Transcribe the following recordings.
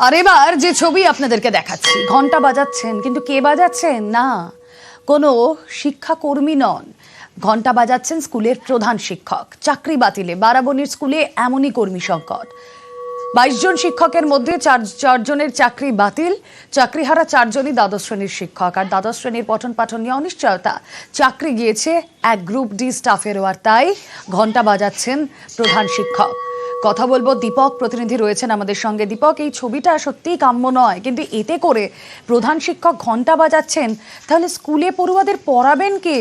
আর এবার যে ছবি আপনাদেরকে দেখাচ্ছি। ঘণ্টা বাজাচ্ছেন, কিন্তু কে বাজাচ্ছেন? না, কোনো শিক্ষাকর্মী নন। ঘণ্টা বাজাচ্ছেন স্কুলের প্রধান শিক্ষক। চাকরি বাতিলে বারাবণীর স্কুলে এমনই কর্মী সংকট। বাইশ জন শিক্ষকের মধ্যে চার চারজনের চাকরি বাতিল। চাকরিহারা চারজনই দ্বাদশ শ্রেণির শিক্ষক। আর দ্বাদশ শ্রেণির পঠন পাঠন নিয়ে অনিশ্চয়তা। চাকরি গিয়েছে এক গ্রুপ ডি স্টাফেরও, আর তাই ঘণ্টা বাজাচ্ছেন প্রধান শিক্ষক। কথা বলব। দীপক প্রতিনিধি রয়েছেন আমাদের সঙ্গে। দীপক, এই ছবিটা সত্যিই কাম্য নয়, কিন্তু এতে করে প্রধান শিক্ষক ঘণ্টা বাজাচ্ছেন। তাহলে স্কুলে পড়ুয়াদের পড়াবেন কে?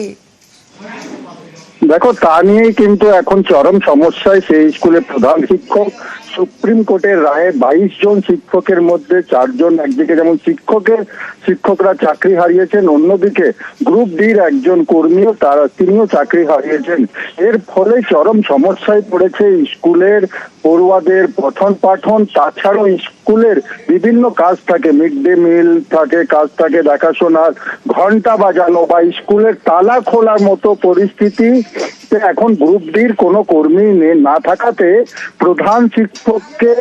দেখো, তা নিয়েই কিন্তু এখন চরম সমস্যায় সেই স্কুলের প্রধান শিক্ষক সুপ্রিম কোর্টের রায়ে বাইশ জন শিক্ষকের মধ্যে চারজন একদিকে, যেমন শিক্ষকের, শিক্ষকরা চাকরি হারিয়েছেন, অন্যদিকে গ্রুপ ডির একজন কর্মীও তারা, তিনিও চাকরি হারিয়েছেন। এর ফলে চরম সমস্যায় পড়েছে স্কুলের পড়ুয়াদের পঠন পাঠন, তাছাড়াও স্কুলের বিভিন্ন কাজ থাকে মিড ডে মিল থাকে, কাজ থাকে, দেখাশোনার, ঘণ্টা বাজানো বা স্কুলের তালা খোলার মতো পরিস্থিতি এখন গ্রুপ ডির কোনো কর্মী না থাকাতে প্রধান শিক্ষককে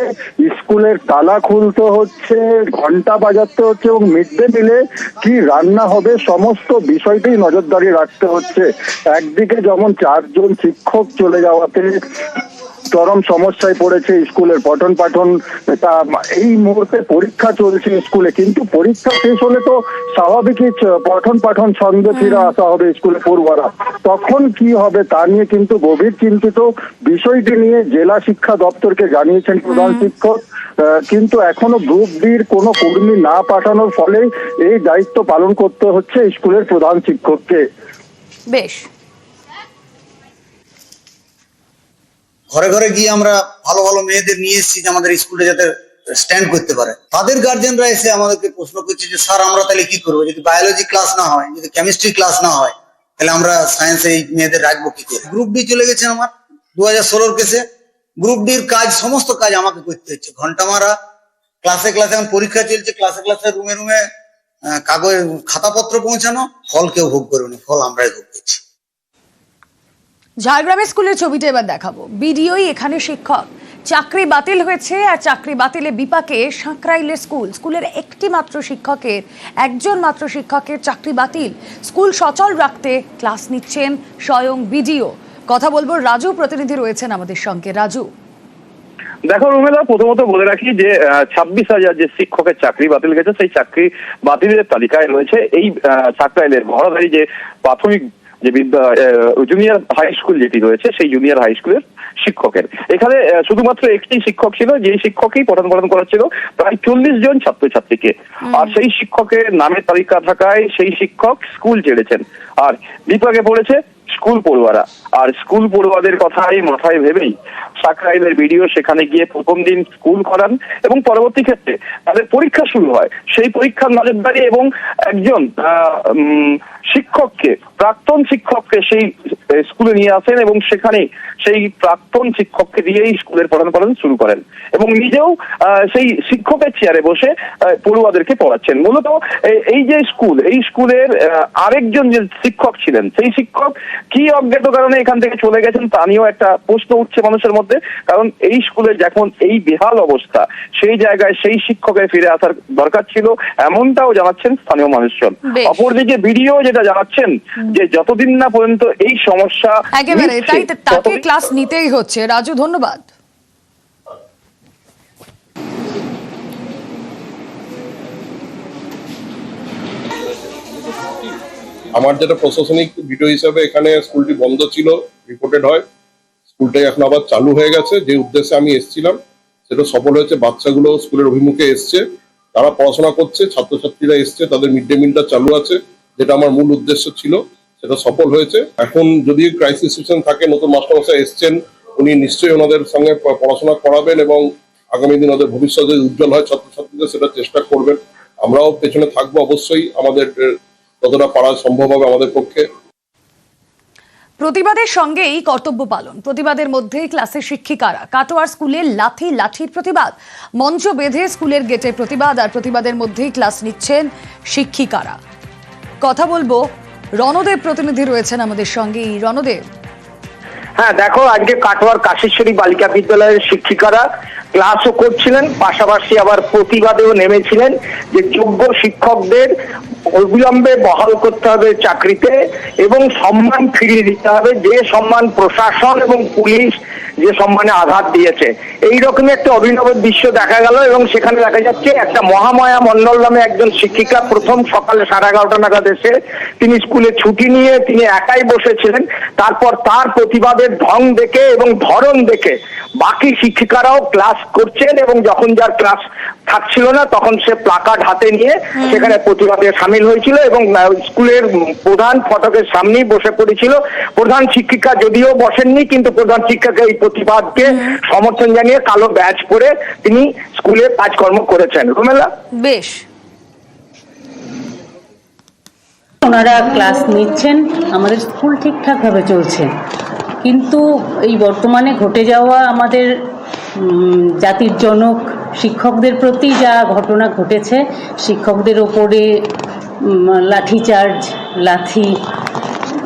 স্কুলের তালা খুলতে হচ্ছে, ঘণ্টা বাজাতে হচ্ছে এবং মিড ডে মিলে কি রান্না হবে সমস্ত বিষয়তেই নজরদারি রাখতে হচ্ছে। একদিকে যেমন চারজন শিক্ষক চলে যাওয়াতে চরম সমস্যায় পড়েছে স্কুলের পঠন পাঠন তা এই মুহূর্তে পরীক্ষা চলছে স্কুলে কিন্তু পরীক্ষা শেষ হলে তো স্বাভাবিকই পঠন পাঠন ছন্দে ফিরে আসা হবে স্কুলে পড়ুয়ারা। তখন কি হবে তা নিয়ে কিন্তু গভীর চিন্তিত বিষয়টি নিয়ে জেলা শিক্ষা দপ্তরকে জানিয়েছেন প্রধান শিক্ষক। কিন্তু এখনও গ্রুপ ডির কোনো কর্মী না পাঠানোর ফলে এই দায়িত্ব পালন করতে হচ্ছে স্কুলের প্রধান শিক্ষককে। বেশ। ঘরে ঘরে গিয়ে আমরা ভালো ভালো মেয়েদের নিয়ে এসেছি যে আমাদের স্কুলে যাতে স্ট্যান্ড করতে পারে। তাদের গার্জেনরা এসে আমাদেরকে প্রশ্ন করছে যে, স্যার, আমরা তাহলে কি করব? যদি বায়োলজি ক্লাস না হয়, যদি কেমিস্ট্রি ক্লাস না হয়, তাহলে আমরা সায়েন্সে এই মেয়েদের রাখব কি করে? গ্রুপ ডি চলে গেছে আমার দু হাজার ষোলোর কেসে গ্রুপ ডির কাজ, সমস্ত কাজ আমাকে করতে হচ্ছে। ঘণ্টা মারা ক্লাসে ক্লাসে এখন পরীক্ষা চলছে ক্লাসে ক্লাসে রুমে রুমে কাগজ, খাতাপত্র পৌঁছানো, ফল কেউ ভোগ করবে ফল আমরাই ভোগ করছি। ঝাড়গ্রামের স্কুলের ছবিটা এবার দেখাবো। বিডিওই এখানে শিক্ষক। চাকরি বাতিল হয়েছে আর চাকরি বাতিলে বিপাকে সাঁকরাইলের স্কুল। স্কুলের একটি মাত্র শিক্ষকের, একজন মাত্র শিক্ষকের চাকরি বাতিল। স্কুল সচল রাখতে ক্লাস নিচ্ছেন স্বয়ং বিডিও। কথা বলব রাজু, প্রতিনিধি রয়েছেন আমাদের সঙ্গে। রাজু। দেখো রুমেলা প্রথমত বলে রাখি যে ছাব্বিশ হাজার যে শিক্ষকের চাকরি বাতিল গেছে, সেই চাকরি বাতিলের তালিকায় রয়েছে এই সাকরাইলের মহাদারি যে প্রাথমিক যে বিদ্যা জুনিয়র হাই স্কুল যেটি রয়েছে সেই জুনিয়র হাই স্কুলের শিক্ষকের। এখানে শুধুমাত্র একটি শিক্ষক ছিল যে শিক্ষকই পঠন পাঠন করাচ্ছিল প্রায় চল্লিশ জন ছাত্রছাত্রীকে। আর সেই শিক্ষকের নামের তালিকা থাকায় সেই শিক্ষক স্কুল ছেড়েছেন। আর বিপাকে পড়েছে স্কুল পড়ুয়ারা। আর স্কুল পড়ুয়াদের কথাই মাথায় ভেবেই সাকরাইলের ভিডিও সেখানে গিয়ে প্রথম দিন স্কুল করান এবং পরবর্তী ক্ষেত্রে তাদের পরীক্ষা শুরু হয়। সেই পরীক্ষার নজরদারি এবং একজন শিক্ষককে, প্রাক্তন শিক্ষককে সেই স্কুলে নিয়ে আসেন এবং সেখানে সেই প্রাক্তন শিক্ষককে দিয়েই স্কুলের পঠন পাঠন শুরু করেন এবং নিজেও সেই শিক্ষকের চেয়ারে বসে পড়ুয়াদেরকে পড়াচ্ছেন। মূলত এই- যে স্কুল, এই স্কুলের আরেকজন যে শিক্ষক ছিলেন, সেই শিক্ষক কি অজ্ঞাত কারণে এখান থেকে চলে গেছেন তা নিয়েও একটা প্রশ্ন উঠছে মানুষের মধ্যে। কারণ এই স্কুলের যখন এই বেহাল অবস্থা সেই জায়গায় সেই শিক্ষকের ফিরে আসার দরকার ছিল এমনটাও জানাচ্ছেন স্থানীয় মানুষজন। অপরদিকে ভিডিও যেটা জানাচ্ছেন যে যতদিন না পর্যন্ত এই সমস্যা একেবারে তাই তাকে ক্লাস নিতেই হচ্ছে। রাজু ধন্যবাদ। আমার যেটা প্রশাসনিক ভিডিও হিসাবে এখানে স্কুলটি বন্ধ ছিল রিপোর্টেড হয়। স্কুলটাই এখন আবার চালু হয়ে গেছে। যে উদ্দেশ্যে আমি এসেছিলাম, সেটা সফল হয়েছে। বাচ্চাগুলো স্কুলের অভিমুখে এসছে। তারা পড়াশোনা করছে, ছাত্রছাত্রীরা এসছে, তাদের মিড ডে মিলটা চালু আছে, যেটা আমার মূল উদ্দেশ্য ছিল। সেটা সফল হয়েছে। এখন যদি ক্রাইসিস সিচুয়েশন থাকে, নতুন মাস্টারমশাই এসছেন, উনি নিশ্চয়ই ওনাদের সঙ্গে পড়াশোনা করাবেন এবং আগামী দিন ওদের ভবিষ্যতে উজ্জ্বল হয় ছাত্রছাত্রীদের সেটা চেষ্টা করবেন। আমরাও পেছনে থাকব অবশ্যই। আমাদের যতটা পারা সম্ভব হবে আমাদের পক্ষে। প্রতিবাদের সঙ্গেই কর্তব্য পালন। প্রতিবাদের মধ্যেই ক্লাসের শিক্ষিকারা কাটোয়ার স্কুলে লাথি লাঠির প্রতিবাদ মঞ্চ বেঁধে স্কুলের গেটে প্রতিবাদ আর প্রতিবাদের মধ্যেই ক্লাস নিচ্ছেন শিক্ষিকারা। কথা বলব রণদেব প্রতিনিধি রয়েছেন আমাদের সঙ্গেই। রণদেব। হ্যাঁ দেখো আজকে কাটোয়ার কাশেশ্বরী বালিকা বিদ্যালয়ের শিক্ষিকারা ক্লাসও করছিলেন, পাশাপাশি আবার প্রতিবাদেও নেমেছিলেন যে যোগ্য শিক্ষকদের অবিলম্বে বহাল করতে হবে চাকরিতে এবং সম্মান ফিরিয়ে দিতে হবে যে সম্মান প্রশাসন এবং পুলিশ যে সম্মানে আঘাত দিয়েছে। এই রকমই একটা অভিনব দৃশ্য দেখা গেল এবং সেখানে দেখা যাচ্ছে একটা মহামায়া মন্ডল নামে একজন শিক্ষিকা প্রথম সকালে সাড়ে এগারোটা নাগাদ এসে তিনি স্কুলে ছুটি নিয়ে তিনি একাই বসেছিলেন। তারপর তার প্রতিবাদের ঢং দেখে এবং ধরন দেখে বাকি শিক্ষিকারাও ক্লাস করছেন এবং যখন যার ক্লাস থাকছিল না তখন সে প্লাকার্ড হাতে নিয়ে সেখানে প্রতিবাদে সামিল হয়েছিল এবং স্কুলের প্রধান ফটকের সামনেই বসে পড়েছিল। প্রধান শিক্ষিকা যদিও বসেননি কিন্তু প্রধান শিক্ষিকা এই প্রতিবাদকে সমর্থন জানিয়ে কালো ব্যাচ পরে তিনি স্কুলে কাজকর্ম করেছেন। রুমেলা? বেশ। ওনারা ক্লাস নিচ্ছেন আমাদের স্কুল ঠিকঠাকভাবে চলছে। কিন্তু এই বর্তমানে ঘটে যাওয়া আমাদের জাতির জনক শিক্ষকদের প্রতি যা ঘটনা ঘটেছে, শিক্ষকদের ওপরে লাঠি লাঠিচার্জ লাথি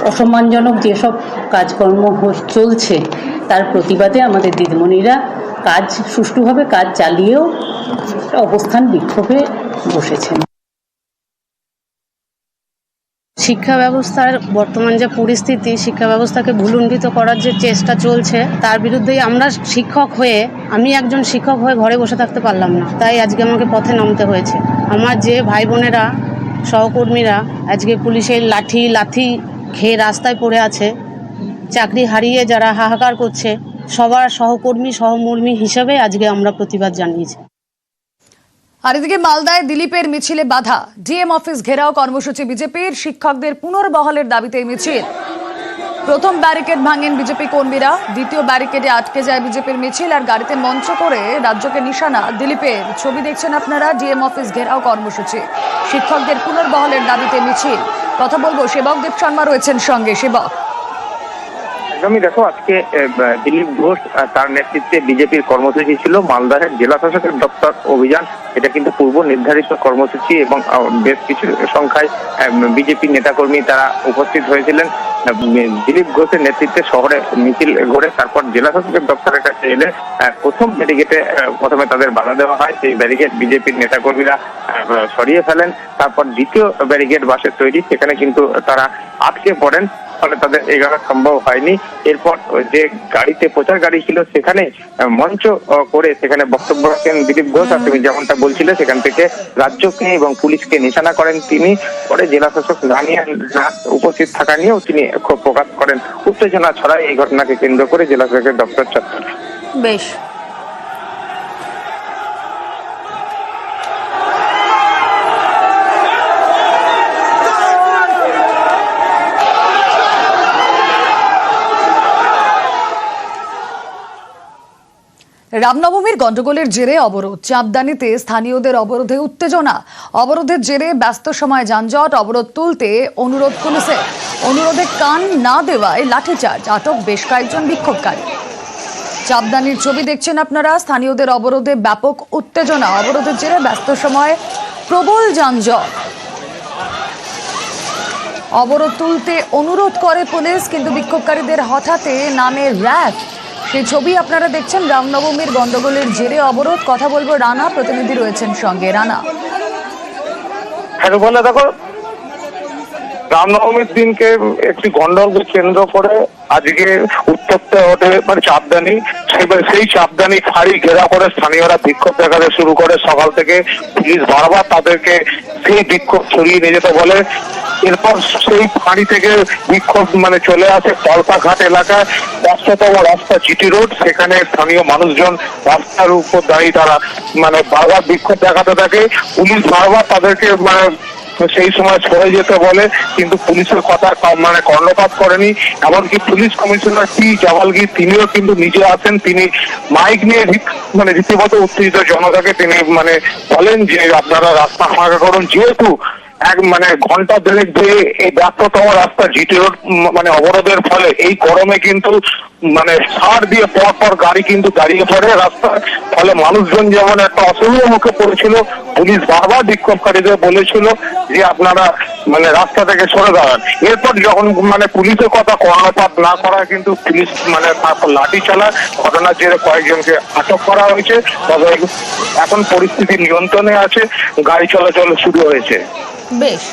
অসম্মানজনক যেসব কাজকর্ম চলছে, তার প্রতিবাদে আমাদের দিদিমণিরা কাজ, সুষ্ঠুভাবে কাজ চালিয়েও অবস্থান বিক্ষোভে বসেছেন। শিক্ষা ব্যবস্থার বর্তমান যে পরিস্থিতি, শিক্ষা ব্যবস্থাকে ভুলুণ্ঠিত করার যে চেষ্টা চলছে, তার বিরুদ্ধেই আমরা শিক্ষক হয়ে, আমি একজন শিক্ষক হয়ে ঘরে বসে থাকতে পারলাম না। তাই আজকে আমাকে পথে নামতে হয়েছে। আমার যে ভাই বোনেরা সহকর্মীরা আজকে পুলিশের লাঠি, লাথি খেয়ে রাস্তায় পড়ে আছে, চাকরি হারিয়ে যারা হাহাকার করছে, সবার সহকর্মী, সহমর্মী হিসেবে আজকে আমরা প্রতিবাদ জানিয়েছি। আর এদিকে মালদায় দিলীপের মিছিলে বাধা। ডিএম অফিস ঘেরাও কর্মসূচি বিজেপির, শিক্ষকদের পুনর্বহালের দাবিতে মিছিল। প্রথম ব্যারিকেড ভাঙেন বিজেপি কর্মীরা, দ্বিতীয় ব্যারিকেডে আটকে যায় বিজেপির মিছিল আর গাড়িতে মঞ্চ করে রাজ্যকে নিশানা। দিলীপের ছবি দেখছেন আপনারা, ডিএম অফিস ঘেরাও কর্মসূচি। শিক্ষকদের পুনর্বহালের দাবিতে মিছিল। কথা বলব, সেবক দেব শর্মা রয়েছেন সঙ্গে। সেবক। একদমই দেখো, আজকে দিলীপ ঘোষ তার নেতৃত্বে বিজেপির কর্মসূচি ছিল মালদাহের জেলা শাসকের দপ্তর অভিযান। এটা কিন্তু পূর্ব নির্ধারিত কর্মসূচি এবং বেশ কিছু সংখ্যায় বিজেপি নেতাকর্মী তারা উপস্থিত হয়েছিলেন। দিলীপ ঘোষের নেতৃত্বে শহরে মিছিল ঘুরে তারপর জেলা শাসকের দপ্তরের কাছে এলে প্রথম ব্যারিগেটে প্রথমে তাদের বাধা দেওয়া হয়। সেই ব্যারিগেড বিজেপির নেতাকর্মীরা সরিয়ে ফেলেন। তারপর দ্বিতীয় ব্যারিগেড বাসের তৈরি। সেখানে কিন্তু তারা আটকে পড়েন। ফলে তাদের এগানো সম্ভব হয়নি। এরপর যে গাড়িতে প্রচার গাড়ি ছিল, সেখানে মঞ্চ করে সেখানে বক্তব্য রাখেন দিলীপ ঘোষ। আর তুমি যেমনটা বলছিলে, সেখান থেকে রাজ্যকে এবং পুলিশকে নিশানা করেন তিনি। পরে জেলা শাসক রানিয়া নাথ উপস্থিত থাকা নিয়েও তিনি ক্ষোভ প্রকাশ করেন। উত্তেজনা ছড়ায় এই ঘটনাকে কেন্দ্র করে জেলা শাসকের দপ্তর চত্বর। বেশ। রামনবমীর গন্ডগোলের জেরে অবরোধ। চাপদানিতে স্থানীয়দের অবরোধে উত্তেজনা। অবরোধের জেরে ব্যস্ত সময় যানজট, অবরোধ তুলতে অনুরোধ পুলিশের অনুরোধে কান না দেওয়ায় লাঠিচার্জ, আটক বেশ কয়েকজন বিক্ষোভকারী। চাপদানির ছবি দেখছেন আপনারা। স্থানীয়দের অবরোধে ব্যাপক উত্তেজনা। অবরোধের জেরে ব্যস্ত সময়, প্রবল যানজট। অবরোধ তুলতে অনুরোধ করে পুলিশ, কিন্তু বিক্ষোভকারীদের হঠাতে নামে র্যাব। সেই ছবি আপনারা দেখছেন রামনবমীর গন্ডগোলের জেরে অবরোধ। কথা বলব রানা, প্রতিনিধি রয়েছেন সঙ্গে। রানা। দেখো, রামনবমীর দিনকে একটি গন্ডগোলকে কেন্দ্র করে আজকে উত্তপ্ত ওঠে মানে চাপদানি সেই- চাপদানি ফাঁড়ি ঘেরা করে স্থানীয়রা বিক্ষোভ দেখাতে শুরু করে। সকাল থেকে পুলিশ বারবার তাদেরকে সেই বিক্ষোভ ছড়িয়ে নিয়ে যেতে বলে। এরপর সেই ফাঁড়ি থেকে বিক্ষোভ মানে চলে আসে কলপাঘাট এলাকায়। ব্যস্ততম রাস্তা জিটি রোড, সেখানে স্থানীয় মানুষজন রাস্তার উপর দাঁড়িয়ে তারা মানে বারবার বিক্ষোভ দেখাতে থাকে। পুলিশ বারবার তাদেরকে মানে সেই সময় সরে যেতে বলে, কিন্তু পুলিশের কথা মানে কর্ণপাত করেনি। এমনকি পুলিশ কমিশনার টি জামালগীর তিনিও কিন্তু নিজে আসেন তিনি মাইক নিয়ে মানে রীতিমতো উত্তেজিত। জনতাকে তিনি মানে বলেন যে, আপনারা রাস্তা ফাঁকা করুন। যেহেতু এক মানে ঘণ্টা দেড়েক ধরে এই ব্যস্ততম রাস্তা জিটি রোড মানে অবরোধের ফলে এই গরমে কিন্তু মানে সার দিয়ে পর পর গাড়ি কিন্তু দাঁড়িয়ে পড়ে রাস্তায়। ফলে মানুষজন যেমন একটা অসুবিধার মুখে পড়েছিল, পুলিশ বারবার বিক্ষোভকারীদের বলেছিল যে আপনারা মানে রাস্তা থেকে সরে দাঁড়ান। এরপর যখন মানে পুলিশের কথা কর্ণপাত না করায় কিন্তু পুলিশ মানে তারপর লাঠি চালায়। ঘটনার জেরে কয়েকজনকে আটক করা হয়েছে। তবে এখন পরিস্থিতি নিয়ন্ত্রণে আছে। গাড়ি চলাচল শুরু হয়েছে। বেশ